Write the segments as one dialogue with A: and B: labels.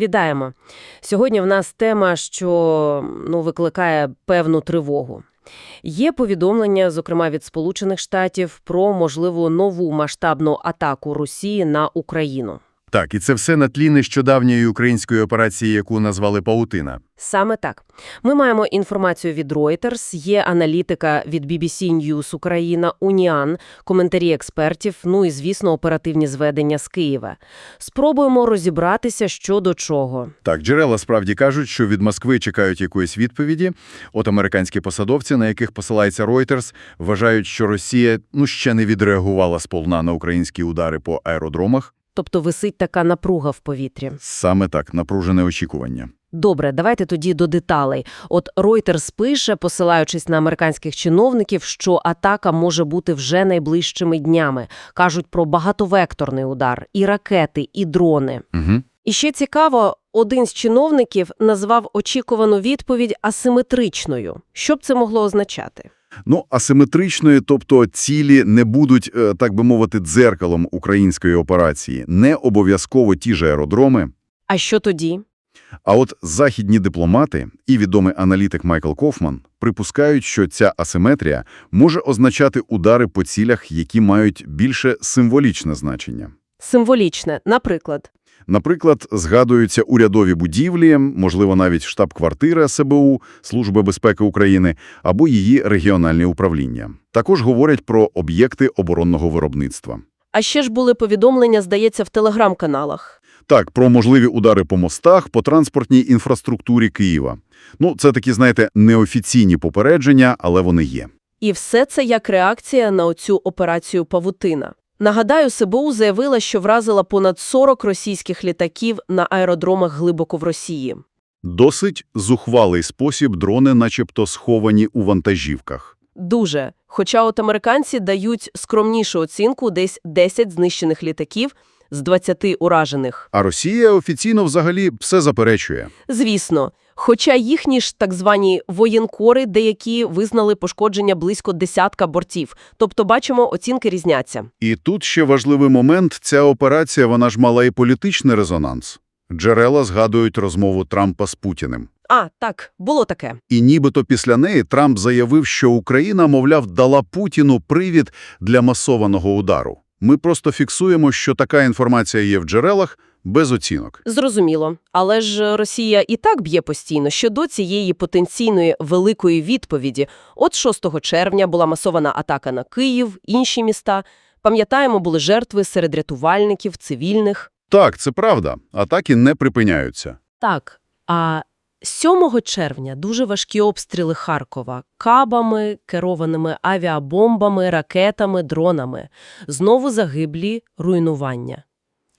A: Вітаємо. Сьогодні в нас тема, що ну, викликає певну тривогу. Є повідомлення, зокрема від Сполучених Штатів, про можливу нову масштабну атаку Росії на Україну.
B: Так, і це все на тлі нещодавньої української операції, яку назвали «Паутина».
A: Саме так. Ми маємо інформацію від Reuters, є аналітика від BBC News Україна, Уніан, коментарі експертів, ну і, звісно, оперативні зведення з Києва. Спробуємо розібратися, що до чого.
B: Так, джерела справді кажуть, що від Москви чекають якоїсь відповіді. От американські посадовці, на яких посилається Reuters, вважають, що Росія ну ще не відреагувала сполна на українські удари по аеродромах.
A: Тобто висить така напруга в повітрі.
B: Саме так, напружене очікування.
A: Добре, давайте тоді до деталей. От Reuters пише, посилаючись на американських чиновників, що атака може бути вже найближчими днями. Кажуть про багатовекторний удар, і ракети, і дрони.
B: Угу.
A: І ще цікаво, один з чиновників назвав очікувану відповідь асиметричною. Що б це могло означати?
B: Ну, асиметричної, тобто цілі не будуть, е, так би мовити, дзеркалом української операції. Не обов'язково ті ж аеродроми.
A: А що тоді?
B: А от західні дипломати і відомий аналітик Майкл Кофман припускають, що ця асиметрія може означати удари по цілях, які мають більше символічне значення.
A: Символічне, наприклад.
B: Наприклад, згадуються урядові будівлі, можливо, навіть штаб-квартира СБУ, Служби безпеки України, або її регіональні управління. Також говорять про об'єкти оборонного виробництва.
A: А ще ж були повідомлення, здається, в телеграм-каналах.
B: Так, про можливі удари по мостах, по транспортній інфраструктурі Києва. Ну, це такі, знаєте, неофіційні попередження, але вони є.
A: І все це як реакція на оцю операцію «Павутина». Нагадаю, СБУ заявила, що вразила понад 40 російських літаків на аеродромах глибоко в Росії.
B: Досить зухвалий спосіб дрони начебто сховані у вантажівках.
A: Дуже. Хоча от американці дають скромнішу оцінку десь 10 знищених літаків з 20 уражених.
B: А Росія офіційно взагалі все заперечує.
A: Звісно. Хоча їхні ж так звані воєнкори деякі визнали пошкодження близько десятка бортів. Тобто, бачимо, оцінки різняться.
B: І тут ще важливий момент – ця операція, вона ж мала і політичний резонанс. Джерела згадують розмову Трампа з Путіним.
A: А, так, було таке.
B: І нібито після неї Трамп заявив, що Україна, мовляв, дала Путіну привід для масованого удару. Ми просто фіксуємо, що така інформація є в джерелах, без оцінок.
A: Зрозуміло. Але ж Росія і так б'є постійно щодо цієї потенційної великої відповіді. От 6 червня була масована атака на Київ, інші міста. Пам'ятаємо, були жертви серед рятувальників, цивільних.
B: Так, це правда. Атаки не припиняються.
A: Так, а 7 червня дуже важкі обстріли Харкова кабами, керованими авіабомбами, ракетами, дронами. Знову загиблі, руйнування.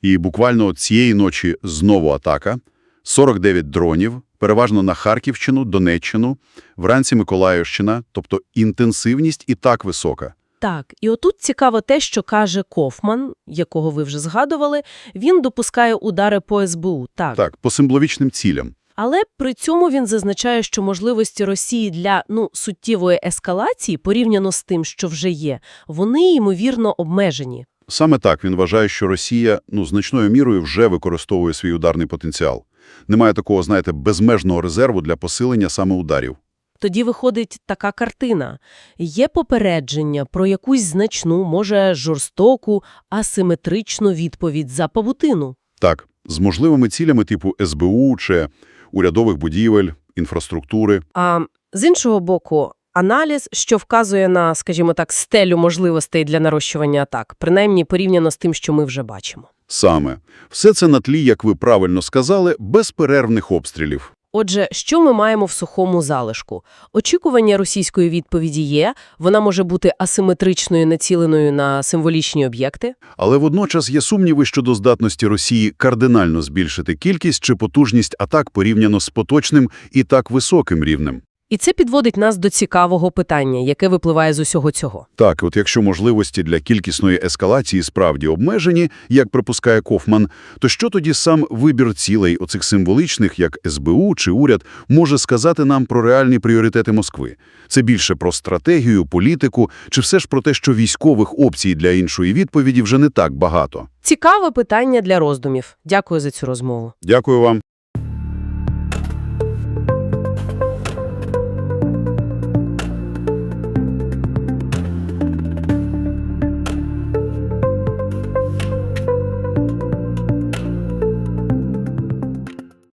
B: І буквально цієї ночі знову атака. 49 дронів, переважно на Харківщину, Донеччину, вранці Миколаївщина, тобто інтенсивність і так висока.
A: Так, і отут цікаво те, що каже Кофман, якого ви вже згадували, він допускає удари по СБУ, так.
B: Так, по символічним цілям.
A: Але при цьому він зазначає, що можливості Росії для ну суттєвої ескалації, порівняно з тим, що вже є, вони, ймовірно, обмежені.
B: Саме так він вважає, що Росія ну, значною мірою вже використовує свій ударний потенціал. Немає такого, знаєте, безмежного резерву для посилення саме ударів.
A: Тоді виходить така картина. Є попередження про якусь значну, може, жорстоку, асиметричну відповідь за павутину.
B: Так, з можливими цілями типу СБУ чи урядових будівель, інфраструктури.
A: А з іншого боку, аналіз, що вказує на, скажімо так, стелю можливостей для нарощування атак, принаймні порівняно з тим, що ми вже бачимо.
B: Саме. Все це на тлі, як ви правильно сказали, безперервних обстрілів.
A: Отже, що ми маємо в сухому залишку? Очікування російської відповіді є, вона може бути асиметричною, націленою на символічні об'єкти.
B: Але водночас є сумніви щодо здатності Росії кардинально збільшити кількість чи потужність атак порівняно з поточним і так високим рівнем.
A: І це підводить нас до цікавого питання, яке випливає з усього цього.
B: Так, от якщо можливості для кількісної ескалації справді обмежені, як припускає Кофман, то що тоді сам вибір цілей оцих символічних, як СБУ чи уряд, може сказати нам про реальні пріоритети Москви? Це більше про стратегію, політику, чи все ж про те, що військових опцій для іншої відповіді вже не так багато?
A: Цікаве питання для роздумів. Дякую за цю розмову.
B: Дякую вам.